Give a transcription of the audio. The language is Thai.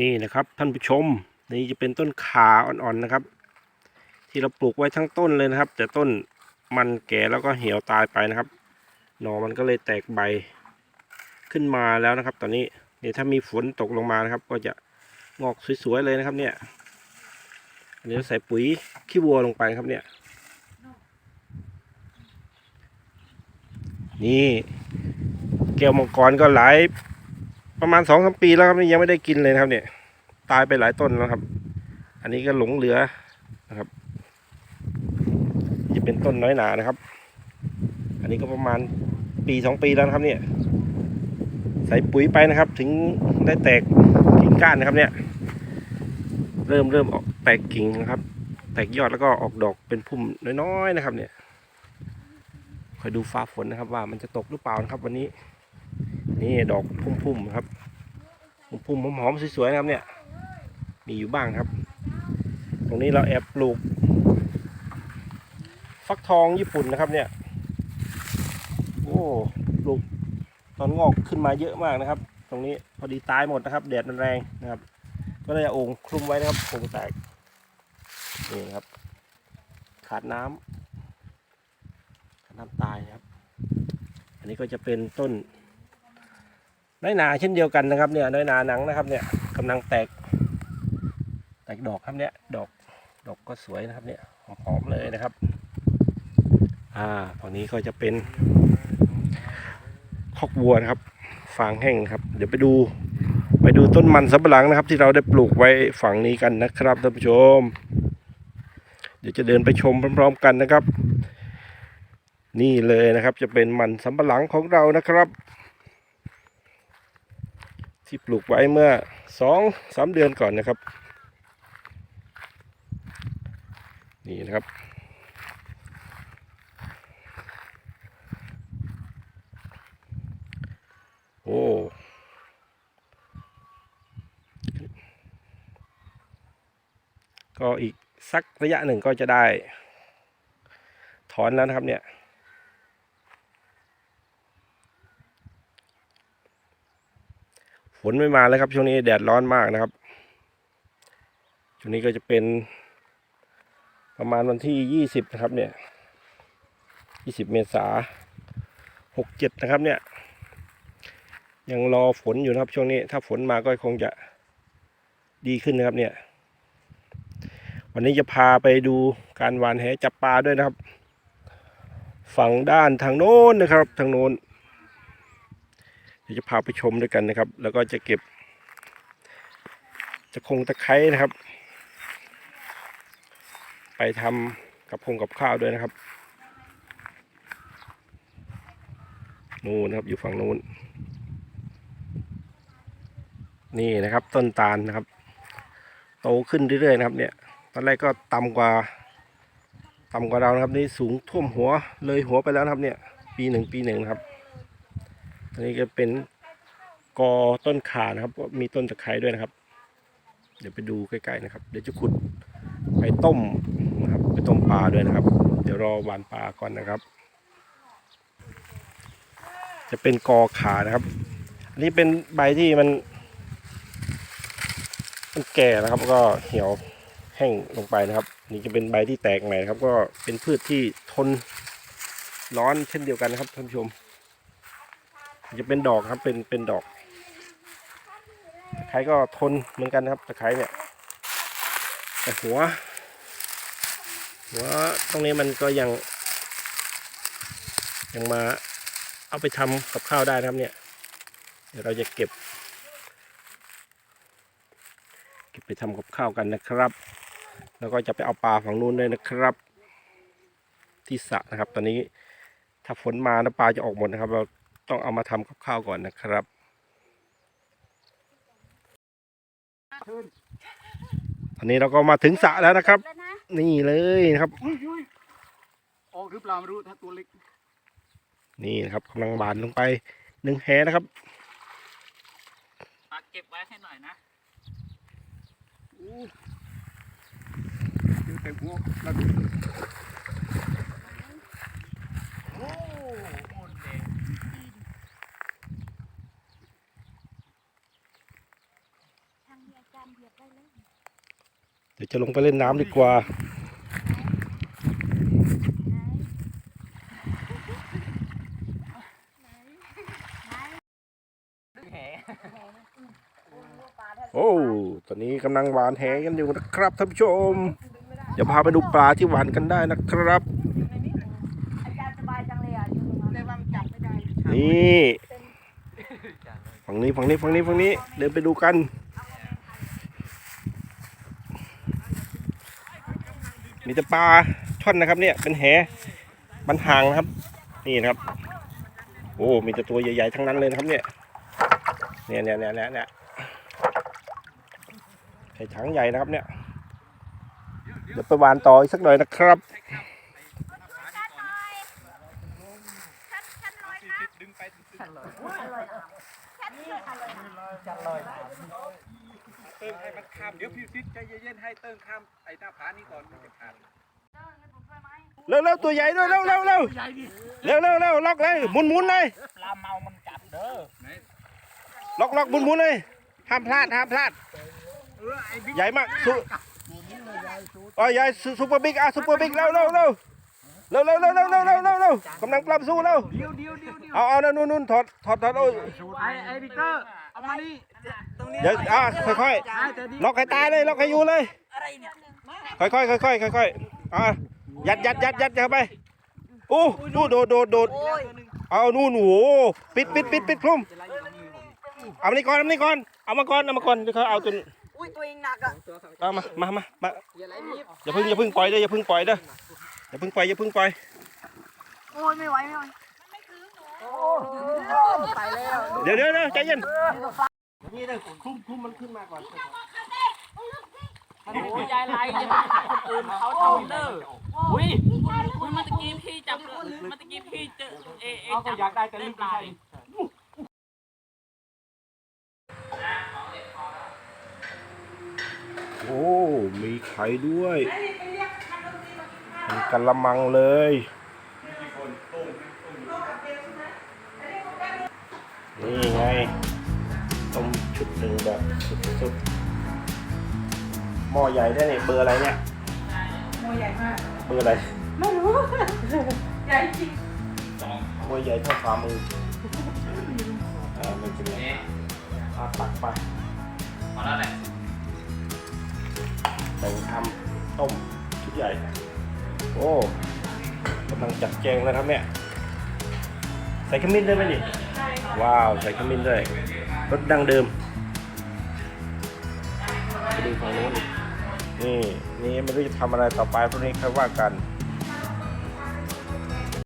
นี่นะครับท่านผู้ชม นี่จะเป็นต้นขาอ่อนๆนะครับ ที่เราปลูกไว้ทั้งต้นเลยนะครับ แต่ต้นมันแก่แล้วก็เหี่ยวตายไปนะครับ หน่อมันก็เลยแตกใบขึ้นมาแล้วนะครับ ตอนนี้เนี่ยถ้ามีฝนตกลงมานะครับ ก็จะงอกสวยๆเลยนะครับ เนี่ยอันนี้เราใส่ปุ๋ยขี้วัวลงไปครับเนี่ย นี่แก้วมังกรก็หลาย ประมาณสองสามปีแล้วครับนี่ยังไม่ได้กินเลยนะครับ เนี่ย ตายไปหลายต้นแล้วครับ อันนี้ก็หลงเหลือนะครับจะเป็นต้นน้อยหนานะครับ อันนี้ก็ประมาณปีสองปีแล้วครับเนี่ย ใส่ปุ๋ยไปนะครับ ถึงได้แตกกิ่งก้านนะครับ เนี่ย เริ่มเริ่มออกแตกกิ่งนะครับ แตกยอดแล้วก็ออกดอกเป็นพุ่มน้อยๆนะครับ เนี่ยคอยดูฟ้าฝนนะครับ ว่ามันจะตกหรือเปล่านะครับ วันนี้ นี่ดอกพุ่มๆครับพุ่มๆหอมๆสวยๆนะครับเนี่ย มีอยู่บ้างครับ ตรงนี้เราแอบปลูก ฟักทองญี่ปุ่นนะครับเนี่ยโอ้ปลูกตอนงอกขึ้นมาเยอะมากนะครับ ตรงนี้พอดีตายหมดนะครับแดดมันแรงนะครับ ก็เลยเอาโอ่งคลุมไว้นะครับโอ่งแตกนี่ครับ ขาดน้ำขาดน้ำตายนะครับ อันนี้ก็จะเป็นต้น น้อยนาเช่นเดียวกันนะครับเนี่ยน้อยนาหนังนะครับเนี่ยกำลังแตก แตกดอกครับเนี่ยดอกดอกก็สวยนะครับเนี่ยหอมๆเลยนะครับ อ่าฝั่งนี้ก็จะเป็นคอกวัวนะครับฟางแห้งครับ เดี๋ยวไปดู ไปดูต้นมันสำปะหลังนะครับ ที่เราได้ปลูกไว้ฝั่งนี้กันนะครับท่านผู้ชม เดี๋ยวจะเดินไปชมพร้อม ๆ กันนะครับ นี่เลยนะครับจะเป็นมันสำปะหลังของเรานะครับ ที่ปลูกไว้เมื่อสองสามเดือนก่อนนะครับ นี่นะครับโอ้ก็อีกสักระยะหนึ่งก็จะได้ ถอนแล้วนะครับเนี่ย ฝนไม่มาแล้วครับ ช่วงนี้แดดร้อนมากนะครับ ช่วงนี้ก็จะเป็น ประมาณวันที่ยี่สิบนะครับ เนี่ยยี่สิบเมษาหกเจ็ดนะครับ เนี่ย ยังรอฝนอยู่นะครับ ช่วงนี้ ถ้าฝนมาก็คงจะดีขึ้นนะครับ เนี่ย วันนี้จะพาไปดูการหวานแหจับปลาด้วยนะครับ ฝั่งด้านทางโน้นนะครับ ทางโน้น เดี๋ยวจะพาไปชมด้วยกันนะครับ แล้วก็จะเก็บ จะคงตะไคร้นะครับ ไปทำกับพงกับข้าวด้วยนะครับนู่นนะครับอยู่ฝั่งนู้น นี่นะครับต้นตาลนะครับ โตขึ้นเรื่อยๆนะครับเนี่ยตอนแรกก็ต่ำกว่าต่ำกว่าเรานะครับนี่สูงท่วมหัวเลยหัวไปแล้วนะครับเนี่ยปีหนึ่งปีหนึ่งนะครับ อันนี้ก็เป็นกอต้นขานะครับก็มีต้นตะไคร้ด้วยนะครับ เดี๋ยวไปดูใกล้ๆนะครับ เดี๋ยวจะขุดไปต้มนะครับ ไปต้มปลาด้วยนะครับ เดี๋ยวรอหวานปลาก่อนนะครับ จะเป็นกอขานะครับ อันนี้เป็นใบที่มันมันแก่นะครับก็เหี่ยวแห้งลงไปนะครับ นี่จะเป็นใบที่แตกใหม่นะครับ ก็เป็นพืชที่ทนร้อนเช่นเดียวกันนะครับท่านผู้ชม จะเป็นดอกครับเป็นเป็นดอกตะไคร้ก็ทนเหมือนกันนะครับตะไคร้เนี่ยแต่หัว หัวตรงนี้มันก็ยัง ยังมาเอาไปทำกับข้าวได้นะครับเนี่ย เดี๋ยวเราจะเก็บ เก็บไปทำกับข้าวกันนะครับ แล้วก็จะไปเอาปลาฝั่งนู้นด้วยนะครับ ที่สระนะครับ ตอนนี้ถ้าฝนมานะปลาจะออกหมดนะครับเรา ต้องเอามาทำกับข้าวก่อนนะครับตอนนี้เราก็มาถึงสระแล้วนะครับ นี่เลยนะครับออกหรือเปล่าไม่รู้ถ้าตัวเล็ก นี่นะครับกำลังบานลงไปหนึ่งแหนะครับตักเก็บไว้ให้หน่อยนะอู้ดูแต่หัวแล้วดูโอ้โหแดง ทางเดียว เดี๋ยวจะลงไปเล่นน้ำดีกว่า โอ้ ตอนนี้กำลังหวานแหกันอยู่นะครับท่านผู้ชม เดี๋ยวพาไปดูปลาที่หวานกันได้นะครับ นี่ ฝั่งนี้ฝั่งนี้ฝั่งนี้ฝั่งนี้ เดินไปดูกัน แต่ปลาช่อนนะครับ เนี่ยเป็นแหบันหางนะครับ นี่นะครับ โอ้มีแต่ตัวใหญ่ๆทั้งนั้นเลยนะครับเนี่ยเนี่ยเนี่ยเนี่ยเนี่ยเนี่ยใส่ถังใหญ่นะครับ เนี่ยเดี๋ยวไปวานต่ออีกสักหน่อยนะครับเติมให้มันข้ามเดี๋ยวพี่ฟิตใจเย็นๆให้เติมข้ามไอ้หน้าผานี้ก่อนมันจะขาดเร็วเร็วตัวใหญ่ด้วยเร็วเร็วเร็วเร็วเร็วเร็วล็อกเลยหมุนหมุนเลยปลาเมามันกัดเด้อล็อกล็อกหมุนหมุนเลยห้ามพลาดห้ามพลาดใหญ่มากสุอ๋อใหญ่ซูซูเปอร์บิ๊กอะซูเปอร์บิ๊กเร็วเร็วเร็วเร็วเร็วเร็วเร็วเร็วเร็วเร็วเร็วกำลังปรับสู้เร็วเดียวเดียวเดียวเดียวเอาเอานู่นนู่นถอดถอดถอดเอาไอไอ้บิ๊กเกอร์ เอามานี่ตรงนี้เดี๋ยวอะค่อยไอ้แต่ดีๆล็อกให้ตายเลยล็อกให้อยู่เลย อะไรเนี่ยค่อยๆค่อยๆค่อยๆอะยัดยัดยัดยัดเข้าไปโอ้ดูโดดโดดโดดโอ้ยเอานู่นโอ้โหปิดปิดปิดปิดคลุมเอามานี่ก่อนเอามานี่ก่อนเอามาก่อนเอามาก่อนเดี๋ยวเขาเอาจนอุ้ยตัวเองหนักอะเอามามามามาอย่าเพิ่งอย่าเพิ่งปล่อยเด้ออย่าเพิ่งปล่อยเด้ออย่าเพิ่งปล่อยอย่าเพิ่งปล่อยโอ้ยไม่ไหวไม่ไหวไปแล้ว เดี๋ยวเดี๋ยวเดี๋ยวใจเย็นนี่เด้อคลุมคลุมมันขึ้นมาก่อนโอ้ยยายไรจะไปหาคนอื่นเขาทำเด้ออุ้ยอุ้ยมื่อตะกี้พี่จับมื่อตะกี้พี่เจอเอเอเอาก็จับอยากได้แต่ลืมปลาไปโอ้ มีไข่ด้วย มีกะละมังเลย นี่ไงต้มชุดหนึ่งแบบสุดๆหม้อใหญ่ได้เนี่ยเบอร์อะไรเนี่ยโมใหญ่มาก เบอร์อะไรไม่รู้ ใหญ่จริงหม้อใหญ่เท่าฝ่ามืออ่ามันจะมีอ่าตักไปพอแล้วแหละแต่งทำต้มชุดใหญ่ โอ้กำลังจัดแจงแล้วครับเนี่ย ใส่ขมิ้นด้วยไหมดิ ว้าว ใส่ขมิ้นด้วยรสดั้งเดิมไปดูฝั่งนู้นอีกนี่นี่ไม่รู้จะทำอะไรต่อไปพวกนี้ค่อยว่ากัน